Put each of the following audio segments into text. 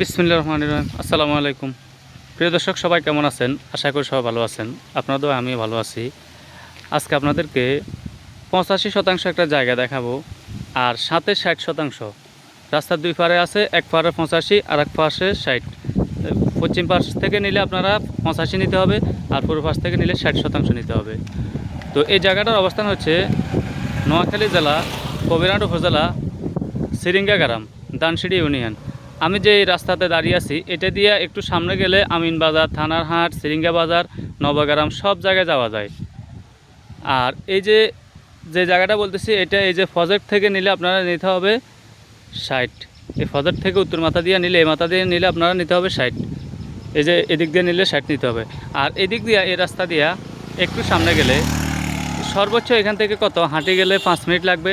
বিসমিল্লা রহমান রহিম। আসসালামু আলাইকুম। প্রিয় দর্শক, সবাই কেমন আছেন? আশা করি সবাই ভালো আছেন। আপনাদেরও আমি ভালো আছি। আজকে আপনাদেরকে পঁচাশি শতাংশ একটা জায়গা দেখাবো আর সাথে ষাট শতাংশ। রাস্তার দুই পারে আছে, এক পারে পঁচাশি আর এক পাশে ষাট। পশ্চিম পাশ থেকে নিলে আপনারা পঁচাশি নিতে হবে আর পূর্ব পাশ থেকে নিলে ষাট শতাংশ নিতে হবে। তো এই জায়গাটার অবস্থান হচ্ছে নোয়াখালী জেলা কবিরাট উপজেলা সিরিঙ্গা গ্রাম দানসিড়ি ইউনিয়ন। আমি যে রাস্তাতে দাঁড়িয়ে আছি, এটা দিয়ে একটু সামনে গেলে আমিন বাজার, থানার হাট, সিরিঙ্গা বাজার, নবগ্রাম, সব জায়গায় যাওয়া যায়। আর এই যে যে জায়গাটা বলতেছি, এটা এই যে ফজেট থেকে নিলে আপনারা নিতে হবে ষাট। এই ফজেট থেকে উত্তর মাথা দিয়ে নিলে, এই মাথা দিয়ে নিলে আপনারা নিতে হবে ষাট। এই যে এদিক দিয়ে নিলে ষাট নিতে হবে। আর এদিক দিয়ে, এই রাস্তা দিয়া একটু সামনে গেলে সর্বোচ্চ এখান থেকে কত? হাঁটে গেলে পাঁচ মিনিট লাগবে,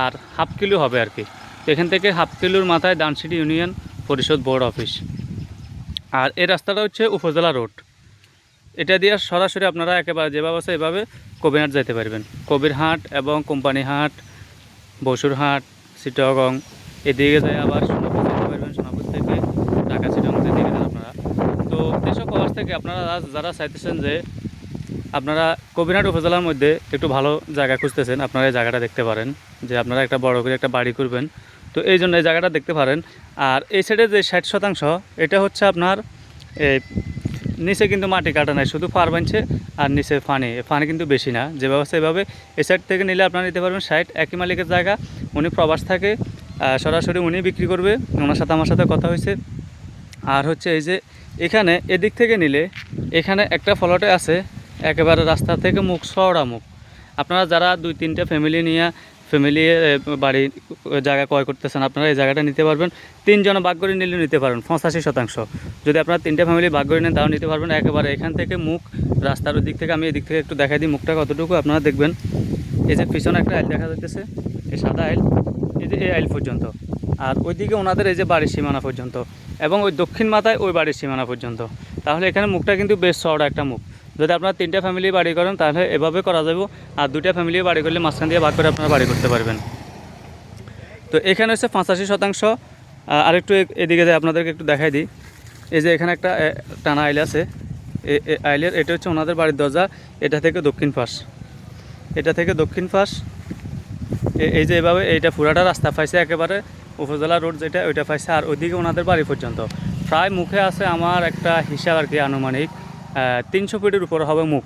আর হাফ কিলো হবে আর কি। এখান থেকে হাফ কিলোর মাথায় ডানসিটি ইউনিয়ন পরিষদ বোর্ড অফিস। আর এই রাস্তাটা হচ্ছে উপজেলা রোড। এটা দিয়ে সরাসরি আপনারা একেবারে যেভাবে আছে এভাবে কবিরহাট যেতে পারবেন। কবিরহাট এবং কোম্পানি হাট বসুরহাট, চিটগং, এদিকে যায় আবার সোনাপুর যেতে পারবেন। সোনাপুর থেকে ঢাকা চিটগংতে দিকে যান আপনারা তো দেশক প্রবাস থেকে আপনারা যারা চাইতেছেন যে আপনারা কবিরহাট উপজেলার মধ্যে একটু ভালো জায়গা খুঁজতেছেন, আপনারা এই জায়গাটা দেখতে পারেন। যে আপনারা একটা বড় করে একটা বাড়ি করবেন। তো এই জন্য এই জায়গাটা দেখতে পারেন। আর এই সাইডে যে ষাট শতাংশ, এটা হচ্ছে আপনার নিচে কিন্তু মাটি কাটা নাই, শুধু পার বানছে আর নিচে ফানি। ফানি কিন্তু বেশি না। যে ব্যবস্থা এভাবে, এই সাইড থেকে নিলে আপনারা নিতে পারবেন সাইড একই মালিকের জায়গা, উনি প্রবাস থাকে সরাসরি উনি বিক্রি করবে। ওনার সাথে আমার সাথে কথা হয়েছে। আর হচ্ছে এই যে এখানে, এদিক থেকে নিলে, এখানে একটা ফলটে আছে, একেবারে রাস্তা থেকে মুখ সরা মুখ। আপনারা যারা দুই তিনটে ফ্যামিলি নিয়ে ফ্যামিলি বাড়ি, জায়গা ক্রয় করতেছেন আপনারা, এই জায়গাটা নিতে পারবেন। তিনজন ভাগ করে নিলে নিতে পারবেন, পঁচাশি শতাংশ। যদি আপনারা তিনটে ফ্যামিলি ভাগ করে নেন, তাও নিতে পারবেন। একেবারে এখান থেকে মুখ, রাস্তার দিক থেকে আমি এদিক থেকে একটু দেখাই দিই, মুখটা কতটুকু, আপনারা দেখবেন। এই যে পিছনে একটা আইল দেখা যাচ্ছে এই সাদা আইল, এই যে এই আইল পর্যন্ত। আর ওইদিকে ওনাদের এই যে বাড়ির সীমানা পর্যন্ত, এবং ওই দক্ষিণ মাথায় ওই বাড়ির সীমানা পর্যন্ত। তাহলে এখানে মুখটা কিন্তু বেশ চওড়া একটা মুখ। যদি আপনারা তিনটা ফ্যামিলি বাড়ি করেন, তাহলে এভাবে করা যাবে। আর দুটা ফ্যামিলি বাড়ি করলে মাঝখান দিয়ে ভাগ করে আপনারা বাড়ি করতে পারবেন। তো এখানে হচ্ছে পঁচাশি শতাংশ। আরেকটু এদিকে যাই আপনাদেরকে একটু দেখাই দিই। এই যে এখানে একটা টানা আইল আছে। আইলের, এটা হচ্ছে ওনাদের বাড়ির দরজা। এটা থেকে দক্ষিণ পাশ। এটা থেকে দক্ষিণ এ- এই যে এভাবে এইটা পুরাটা রাস্তা পাইছে একেবারে উপজেলা রোড যেটা, ওইটা পাইছে। আর ওইদিকে ওনাদের বাড়ি পর্যন্ত। প্রায় মুখে আছে আমার একটা হিসাব আর কি আনুমানিক। তিনশো ফিটের উপর হবে মুখ।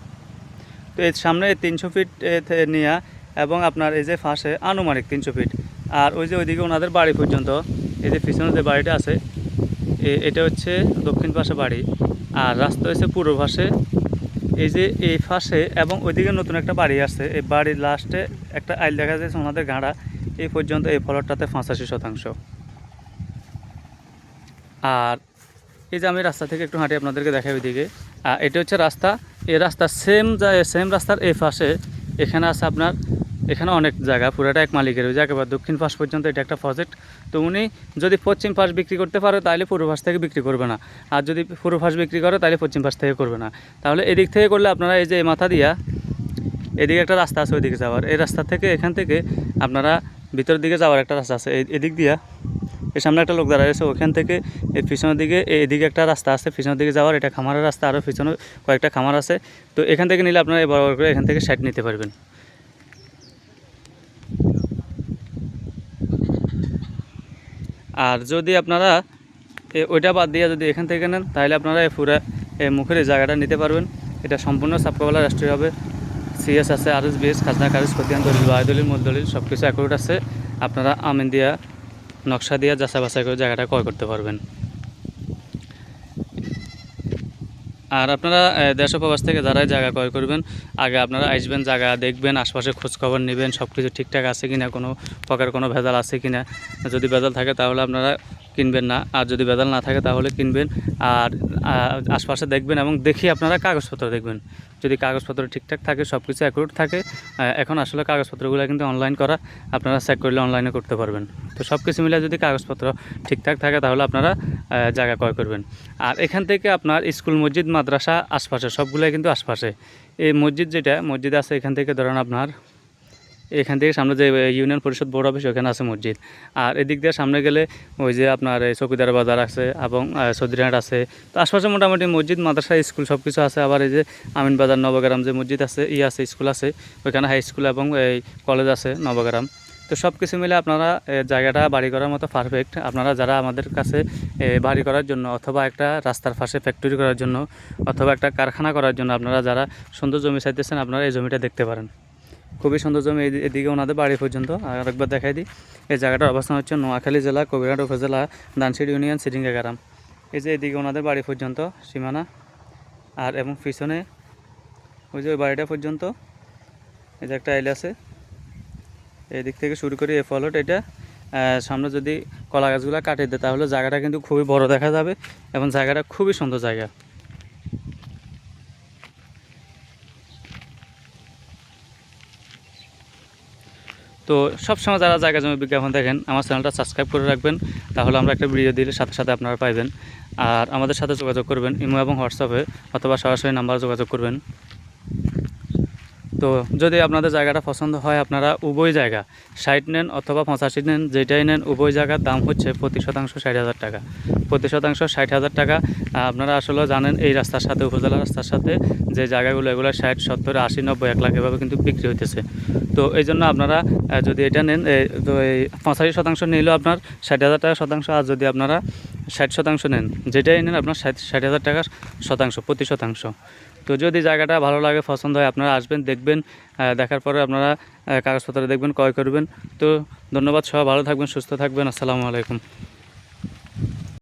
তো এর সামনে তিনশো ফিট নিয়ে এবং আপনার এই যে ফাঁসে আনুমানিক তিনশো ফিট। আর ওই যে ওইদিকে ওনাদের বাড়ি পর্যন্ত, এই যে পিছনে যে বাড়িটা আছে এটা হচ্ছে দক্ষিণ পাশে বাড়ি। আর রাস্তা হচ্ছে পূর্ব পাশে। এই যে এই পাশে এবং ওইদিকে নতুন একটা বাড়ি আছে এই বাড়ির লাস্টে একটা আইল দেখা যাচ্ছে ওনাদের গাঁড়া এই পর্যন্ত এই ফলটাতে পঁচাশি শতাংশ। আর এই যে আমি রাস্তা থেকে একটু হাঁটি আপনাদেরকে দেখাই ওইদিকে। এটা হচ্ছে রাস্তা। এই রাস্তা সেম সেম রাস্তার এই পাশে, এখানে আছে আপনার, এখানে অনেক জায়গা, পুরোটা এক মালিকের, ওই জায়গা বা দক্ষিণ পাশ পর্যন্ত এটা একটা প্রজেক্ট তো উনি যদি পশ্চিম পাশ বিক্রি করতে পারে, তাহলে পূর্ব পাশ থেকে বিক্রি করবে না। আর যদি পূর্ব পাশ বিক্রি করে, তাহলে পশ্চিম পাশ থেকে করবে না। তাহলে এদিক থেকে করলে আপনারা এই যে মাথা দিয়া, এদিকে একটা রাস্তা আছে ওইদিকে যাওয়ার। এই রাস্তা থেকে এখান থেকে আপনারা ভিতরের দিকে যাওয়ার একটা রাস্তা আছে। এদিক দিয়া এর সামনে একটা লোক দাঁড়ায় আছে, ওখান থেকে এই পিছনের দিকে এই- এদিকে একটা রাস্তা আছে, পিছনের দিকে যাওয়ার, এটা খামারের রাস্তা আরও পিছনে কয়েকটা খামার আছে। তো এখান থেকে নিলে আপনারা এই বড় করে এখান থেকে সাইড নিতে পারবেন। আর যদি আপনারা ওইটা বাদ দিয়ে যদি এখান থেকে নেন, তাহলে আপনারা এই পুরা এই মুখের এই জায়গাটা নিতে পারবেন। এটা সম্পূর্ণ সাপকাওয়ালা রাষ্ট্রীয় হবে। সিএস আছে আর এস বিএস খাজনা, কাগজ, খতিয়ান, দলিল বায়ু দলিল মূল দলিল সব কিছু অ্যাকুরেট আছে। আপনারা আমিন দিয়া নকশা দিয়ে যাচাই বাছাই করে জায়গাটা ক্রয় করতে পারবেন। আর আপনারা দেশ প্রবাস থেকে যারাই জায়গা ক্রয় করবেন, আগে আপনারা আসবেন, জায়গা দেখবেন, আশপাশে খোঁজখবর নেবেন সব কিছু ঠিকঠাক আছে কিনা, কোনো প্রকার কোনো ভেজাল আছে কিনা। যদি ভেজাল থাকে তাহলে আপনারা কিনবেন না। আর যদি বেদাল না থাকে তাহলে কিনবেন। আর আশপাশে দেখবেন এবং দেখি আপনারা কাগজপত্র দেখবেন। যদি কাগজপত্র ঠিকঠাক থাকে সব কিছু অ্যাকুরেট থাকে এখন আসলে কাগজপত্রগুলো কিন্তু অনলাইন করা আপনারা চেক করলে অনলাইনে করতে পারবেন। তো সব কিছু মিলে যদি কাগজপত্র ঠিকঠাক থাকে তাহলে আপনারা জায়গা ক্রয় করবেন। আর এখান থেকে আপনার স্কুল, মসজিদ, মাদ্রাসা আশপাশে সবগুলোই কিন্তু আশপাশে। এই মসজিদ যেটা, মসজিদ আছে এখান থেকে ধরেন আপনার এখান থেকে সামনে যে ইউনিয়ন পরিষদ বোর্ড অফিস, ওখানে আছে মসজিদ। আর এদিক দিয়ে সামনে গেলে ওই যে আপনার চৌকিদার বাজার আছে এবং সৌদিরহাট আছে। তো আশপাশে মোটামুটি মসজিদ, মাদ্রাসা, স্কুল সব কিছু আছে। আবার এই যে আমিন বাজার, নবগ্রাম যে মসজিদ আছে, ই আছে, স্কুল আছে, ওইখানে হাই স্কুল এবং এই কলেজ আছে, নবগ্রাম। তো সব কিছু মিলে আপনারা জায়গাটা বাড়ি করার মতো পারফেক্ট আপনারা যারা আমাদের কাছে বাড়ি করার জন্য অথবা একটা রাস্তার পাশে ফ্যাক্টরি করার জন্য অথবা একটা কারখানা করার জন্য আপনারা যারা সুন্দর জমি চাইতেছেন, আপনারা এই জমিটা দেখতে পারেন। খুবই সুন্দর জমি এদিকে ওনাদের বাড়ি পর্যন্ত। আর একবার দেখাই দিই। এই জায়গাটার অবস্থান হচ্ছে নোয়াখালী জেলা, কবিরহাট উপজেলা দানসিড়ি ইউনিয়ন সিরিঙ্গা গ্রাম এই যে এদিকে ওনাদের বাড়ি পর্যন্ত, সীমানা। আর এবং পিছনে ওই যে ওই বাড়িটা পর্যন্ত, এই যে একটা আইল আছে। এই দিক থেকে শুরু করে, এ ফলট, এটা সামনে যদি কলা গাছগুলো কাটিয়ে দেয়, তাহলে জায়গাটা কিন্তু খুবই বড় দেখা যাবে। এবং জায়গাটা খুবই সুন্দর জায়গা। তো সবসময় যারা জায়গা জমি বিজ্ঞাপন দেখেন, আমার চ্যানেলটা সাবস্ক্রাইব করে রাখবেন, তাহলে আমরা একটা ভিডিও দিলে সাথে সাথে আপনারা পাইবেন। আর আমাদের সাথে যোগাযোগ করবেন ইমো এবং হোয়াটসঅ্যাপে, অথবা সরাসরি নাম্বারে যোগাযোগ করবেন। তো যদি আপনাদের জায়গাটা পছন্দ হয়, আপনারা উভয় জায়গা, ষাট নেন অথবা পঁচাশি নেন, যেটাই নেন, উভয় জায়গার দাম হচ্ছে প্রতি শতাংশ ষাট হাজার টাকা। প্রতি শতাংশ ষাট হাজার টাকা আপনারা আসলে জানেন এই রাস্তার সাথে, উপজেলা রাস্তার সাথে যে জায়গাগুলো, এগুলো ষাট, সত্তর, আশি, নব্বই, এক লাখ এভাবে কিন্তু বিক্রি হইতেছে। তো এই জন্য আপনারা যদি এটা নেন তো এই পঁচাশি শতাংশ নিলেও আপনার ষাট হাজার টাকা শতাংশ, আর যদি আপনারা ষাট শতাংশ নেন, যেটাই নেন আপনার ষাট ষাট হাজার টাকা শতাংশ প্রতি শতাংশ। তো যদি জায়গাটা ভালো লাগে, পছন্দ হয়, আপনারা আসবেন, দেখবেন দেখার পরে আপনারা কাগজপত্র দেখবেন, ক্রয় করবেন। তো ধন্যবাদ, সবাই ভালো থাকবেন, সুস্থ থাকবেন। আসসালামু আলাইকুম।